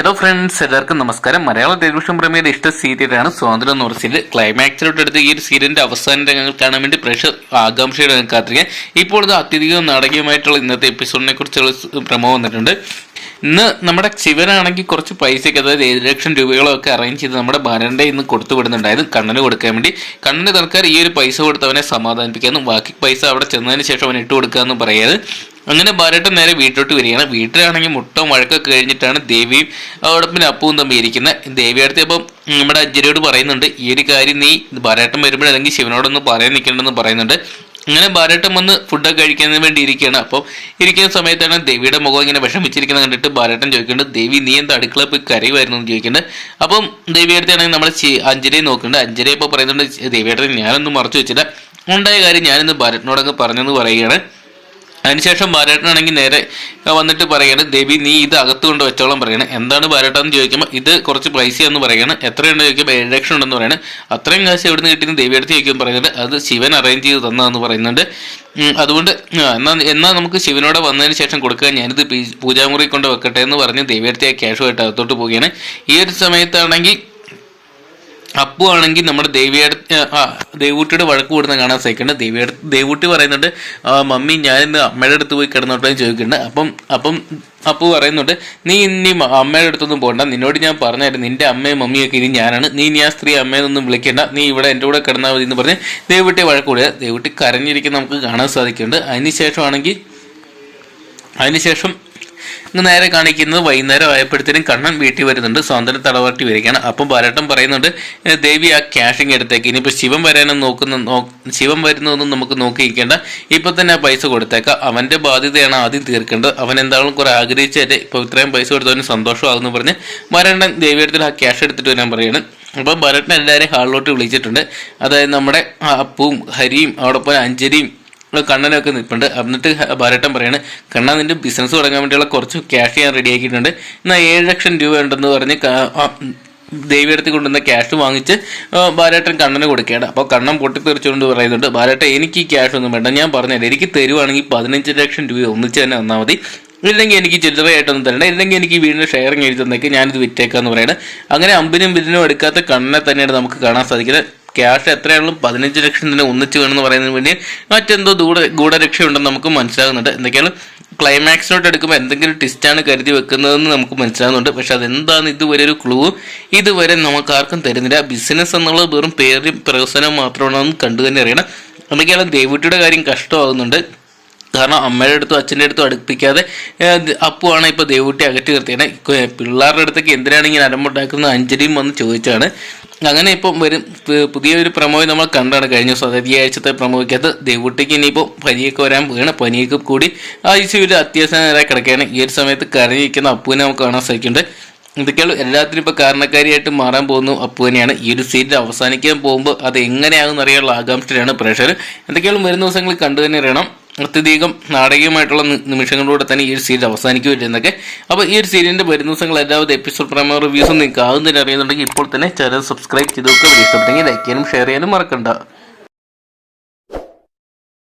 Hello friends എല്ലാവർക്കും നമസ്കാരം. മലയാള television പ്രേമിയുടെ ഇഷ്ട സീരിയലാണ് സ്വാതന്ത്ര്യം എന്ന് പറഞ്ഞ സീരിയൽ. ക്ലൈമാക്സിലോട്ട് എടുത്ത് ഈ ഒരു സീരിയലിന്റെ അവസാന രംഗങ്ങൾ കാണാൻ വേണ്ടി പ്രേക്ഷകർ ആകാംക്ഷയുടെ കാത്തിരിക്കാൻ ഇപ്പോൾ ഇത് അത്യധികം നാടകീയമായിട്ടുള്ള ഇന്നത്തെ എപ്പിസോഡിനെ കുറിച്ചുള്ള പ്രമോ വന്നിട്ടുണ്ട്. ഇന്ന് നമ്മുടെ ശിവനാണെങ്കിൽ കുറച്ച് പൈസയ്ക്ക് അതായത് ഏഴ് ലക്ഷം രൂപകളൊക്കെ അറേഞ്ച് ചെയ്ത് നമ്മുടെ ഭരണ്ടെ ഇന്ന് കൊടുത്തു വിടുന്നുണ്ടായിരുന്നു കണ്ണന് കൊടുക്കാൻ വേണ്ടി. കണ്ണന് തൽക്കാലം ഈ ഒരു പൈസ കൊടുത്ത് അവനെ സമാധാനിപ്പിക്കാനും ബാക്കി പൈസ അവിടെ ചെന്നതിന് ശേഷം അവൻ ഇട്ട് കൊടുക്കാമെന്ന് പറയാതെ അങ്ങനെ ബാലേട്ടൻ നേരെ വീട്ടിലോട്ട് വരികയാണ്. വീട്ടിലാണെങ്കിൽ മുട്ടും വഴക്കൊക്കെ കഴിഞ്ഞിട്ടാണ് ദേവിയും അതോടൊപ്പം അപ്പവും തമ്മിൽ ഇരിക്കുന്നത്. ദേവി അടുത്ത് അപ്പം നമ്മുടെ അജ്ജരോട് പറയുന്നുണ്ട് ഈ ഒരു കാര്യം നീ ബാലേട്ടൻ വരുമ്പോഴല്ലെങ്കിൽ ശിവനോടൊന്ന് പറയാൻ നിൽക്കണ്ടെന്ന് പറയുന്നുണ്ട്. അങ്ങനെ ബാലേട്ടൻ വന്ന് ഫുഡൊക്കെ കഴിക്കാൻ വേണ്ടി ഇരിക്കുകയാണ്. അപ്പോൾ ഇരിക്കുന്ന സമയത്താണ് ദേവിയുടെ മുഖം ഇങ്ങനെ വിഷമിച്ചിരിക്കുന്നത് കണ്ടിട്ട് ബാലേട്ടൻ ചോദിക്കുന്നുണ്ട് ദേവി നീ എന്താ അടുക്കള പോയി കരയുമായിരുന്നു എന്ന് ചോദിക്കുന്നുണ്ട്. അപ്പം ദേവി അടുത്താണെങ്കിൽ നമ്മൾ അഞ്ജലി നോക്കുന്നുണ്ട്. അഞ്ജലി ഇപ്പോൾ പറയുന്നുണ്ട് ദേവിയുടെ ഞാനൊന്നും മറച്ചു വെച്ചില്ല. ഉണ്ടായ കാര്യം ഞാനിന്ന് ബാലേട്ടനോടങ്ങ് പറഞ്ഞെന്ന് പറയുകയാണ്. അതിനുശേഷം ബാലേട്ടനാണെങ്കിൽ നേരെ വന്നിട്ട് പറയാണ് ദേവി നീ ഇത് അകത്ത് കൊണ്ട് വെച്ചോളം പറയണം. എന്താണ് ബാലേട്ടെന്ന് ചോദിക്കുമ്പോൾ ഇത് കുറച്ച് പൈസ എന്ന് പറയാണ്. എത്രയുണ്ട് ചോദിക്കുമ്പോൾ ഏഴ് ലക്ഷം ഉണ്ടെന്ന് പറയണം. അത്രയും കാശ് എവിടെ നിന്ന് കിട്ടിയെന്ന് ദേവി അടുത്ത് ചോദിക്കുമ്പോൾ പറയുന്നുണ്ട് അത് ശിവൻ അറേഞ്ച് ചെയ്ത് തന്നതെന്ന് പറയുന്നുണ്ട്. അതുകൊണ്ട് എന്നാ എന്നാൽ നമുക്ക് ശിവനോടെ വന്നതിന് ശേഷം കൊടുക്കുക. ഞാനിത് പൂജാമുറി കൊണ്ട് വെക്കട്ടെ എന്ന് പറഞ്ഞ് ദേവി അടുത്ത് ആ ക്യാഷുമായിട്ട് അകത്തോട്ട് പോവുകയാണ്. ഈ ഒരു സമയത്താണെങ്കിൽ അപ്പു ആണെങ്കിൽ നമ്മുടെ ദേവിയുടെ ദേവൂട്ടിയുടെ വഴക്ക് കൂടുന്ന കാണാൻ സഹിക്കുന്നുണ്ട് ദേവിയുടെ ദേവൂട്ടി പറയുന്നുണ്ട് മമ്മി ഞാൻ ഇന്ന് അമ്മയുടെ അടുത്ത് പോയി കിടന്നോട്ടെ ചോദിക്കുന്നുണ്ട്. അപ്പം അപ്പം അപ്പു പറയുന്നുണ്ട് നീ ഇനി അമ്മയുടെ അടുത്തൊന്നും പോകണ്ട നിന്നോട് ഞാൻ പറഞ്ഞായിരുന്നു നിന്റെ അമ്മയും മമ്മിയൊക്കെ ഇനി ഞാനാണ്. നീ ഇനി ആ സ്ത്രീ അമ്മയെന്നൊന്നും വിളിക്കേണ്ട. നീ ഇവിടെ എന്റെ കൂടെ കിടന്നാൽ മതി എന്ന് പറഞ്ഞ് ദേവൂട്ടി വഴക്ക് കൂടുക. ദേവൂട്ടി കരഞ്ഞിരിക്കുന്ന നമുക്ക് കാണാൻ സാധിക്കുന്നുണ്ട്. അതിനുശേഷമാണെങ്കിൽ അതിനുശേഷം ഇങ്ങ് നേരെ കാണിക്കുന്നത് വൈകുന്നേരം ആയപ്പോഴത്തേനും കണ്ണൻ വീട്ടിൽ വരുന്നുണ്ട്. സ്വാതന്ത്ര്യ തടവാട്ടി വരികയാണ്. അപ്പം ബാലേട്ടൻ പറയുന്നുണ്ട് ദേവി ആ ക്യാഷിങ് എടുത്തേക്ക്. ഇനിയിപ്പോൾ ശിവൻ വരാനും നോക്കുന്ന ശിവൻ വരുന്നതൊന്നും നമുക്ക് നോക്കി നോക്കിയിരിക്കേണ്ട. ഇപ്പം തന്നെ ആ പൈസ കൊടുത്തേക്കാം. അവന്റെ ബാധ്യതയാണ് ആദ്യം തീർക്കേണ്ടത്. അവൻ എന്താണെങ്കിലും കുറെ ആഗ്രഹിച്ചല്ലേ ഇപ്പോൾ ഇത്രയും പൈസ കൊടുത്തവന് സന്തോഷമാകുന്നു പറഞ്ഞ് ബാലേട്ടൻ ദേവിയുടെ ആ ക്യാഷ് എടുത്തിട്ട് വരാൻ പറയാണ് അപ്പം ഭരട്ടൻ എല്ലാവരെയും ഹാളിലോട്ട് വിളിച്ചിട്ടുണ്ട്. അതായത് നമ്മുടെ അപ്പവും അപ്പുവും അവിടെ പോലെ അഞ്ജലിയും കണ്ണനൊക്കെ നിൽപ്പുണ്ട് എന്നിട്ട് ഭാരട്ടൻ പറയാണ് കണ്ണാ നിന്റെ ബിസിനസ് തുടങ്ങാൻ വേണ്ടിയുള്ള കുറച്ച് ക്യാഷ് ഞാൻ റെഡി ആക്കിയിട്ടുണ്ട്. എന്നാൽ ഏഴ് ലക്ഷം രൂപ ഉണ്ടെന്ന് പറഞ്ഞ് ദേവിയെടുത്ത് കൊണ്ടുവന്ന ക്യാഷ് വാങ്ങിച്ച് ബാലേട്ടൻ കണ്ണന് കൊടുക്കുകയാണ്. അപ്പോൾ കണ്ണൻ പൊട്ടിത്തെറിച്ചുകൊണ്ട് പറയുന്നുണ്ട് ബാലേട്ടൻ എനിക്ക് ഈ ക്യാഷ് ഒന്നും വേണ്ട. ഞാൻ പറഞ്ഞില്ല എനിക്ക് തരുവാണെങ്കിൽ പതിനഞ്ച് ലക്ഷം രൂപ ഒന്നിച്ച് തന്നെ തന്നാൽ മതി. ഇല്ലെങ്കിൽ എനിക്ക് ചില്ലറയായിട്ടൊന്നും തരണ്ട. ഇല്ലെങ്കിൽ എനിക്ക് വീടിന് ഷെയറിങ് എഴുതി തന്നേക്ക് ഞാനിത് വിറ്റേക്കാന്ന് പറയുന്നത് അങ്ങനെ അമ്പിനും ബിരിനും എടുക്കാത്ത കണ്ണനെ തന്നെയാണ് നമുക്ക് കാണാൻ സാധിക്കുന്നത്. ക്യാഷ് എത്രയാണെങ്കിലും പതിനഞ്ച് ലക്ഷം തന്നെ ഒന്നിച്ച് വേണമെന്ന് പറയുന്നതിന് വേണ്ടി മറ്റെന്തോ ഗൂഢ ഗൂഢരക്ഷയുണ്ടെന്ന് നമുക്ക് മനസ്സിലാകുന്നുണ്ട്. എന്തൊക്കെയാണ്? ക്ലൈമാക്സിനോട്ട് എടുക്കുമ്പോൾ എന്തെങ്കിലും ട്വിസ്റ്റാണ് കരുതി വെക്കുന്നതെന്ന് നമുക്ക് മനസ്സിലാകുന്നുണ്ട്. പക്ഷെ അതെന്താണ് ഇതുവരെ ഒരു ക്ലൂ ഇതുവരെ നമുക്ക് ആർക്കും തരുന്നില്ല. ബിസിനസ് എന്നുള്ളത് വെറും പേരും പ്രവർത്തനം മാത്രമാണെന്ന് കണ്ടു തന്നെ അറിയണം. എന്തൊക്കെയാണ് ദേവുട്ടിയുടെ കാര്യം കഷ്ടമാകുന്നുണ്ട്. കാരണം അമ്മയുടെ അടുത്തും അച്ഛന്റെ അടുത്തും അടുപ്പിക്കാതെ അപ്പുവാണ് ഇപ്പോൾ ദേവൂട്ടി അകറ്റി നിർത്തിയത് പിള്ളേരുടെ അടുത്തേക്ക് എന്തിനാണ് ഇങ്ങനെ അരമ്പുണ്ടാക്കുന്നത് അഞ്ജലിയും വന്ന് ചോദിച്ചാണ്. അങ്ങനെ ഇപ്പം വരും പുതിയൊരു പ്രമോയ് നമ്മൾ കണ്ടാണ് കഴിഞ്ഞ ദിവസം അതായത് ഈ ആഴ്ചത്തെ പ്രമോയ്ക്കകത്ത് ദേവൂട്ടിക്ക് ഇനിയിപ്പോൾ പനിയൊക്കെ വരാൻ പോവുകയാണ് പനിയൊക്കെ കൂടി. ഐ സിയുവിൽ അത്യാവശ്യം കിടക്കുകയാണ്. ഈ ഒരു സമയത്ത് കരഞ്ഞിരിക്കുന്ന അപ്പുവിനെ നമുക്ക് കാണാൻ സാധിക്കുന്നുണ്ട്. ഇതൊക്കെയുള്ള. എല്ലാത്തിനും ഇപ്പോൾ കാരണക്കാരിയായിട്ട് മാറാൻ പോകുന്നു അപ്പു തന്നെയാണ്. ഈ ഒരു സീരിയൽ അവസാനിക്കാൻ പോകുമ്പോൾ അത് എങ്ങനെയാകുമെന്ന് അറിയാനുള്ള ആകാംക്ഷയാണ് പ്രേക്ഷകർ. എന്തൊക്കെയാണ് വരുന്ന ദിവസങ്ങളിൽ കണ്ടു തന്നെ അറിയണം. അത്യധികം നാടകീയമായിട്ടുള്ള നിമിഷങ്ങളിലൂടെ തന്നെ ഈ ഒരു സീരീസ് അവസാനിക്കുകയില്ല എന്നൊക്കെ അപ്പോൾ ഈ ഒരു സീരീസിന്റെ വരുന്ന ദിവസങ്ങൾ എല്ലാവരും എപ്പിസോഡ് പ്രമോ റിവ്യൂസ് നിങ്ങൾക്ക് ആകുന്നതിന് അറിയുന്നുണ്ടെങ്കിൽ ഇപ്പോൾ തന്നെ ചാനൽ സബ്സ്ക്രൈബ് ചെയ്ത് നോക്കുക. ഇഷ്ടപ്പെട്ടെങ്കിൽ ലൈക്ക് ചെയ്യാനും ഷെയർ ചെയ്യാനും മറക്കണ്ട.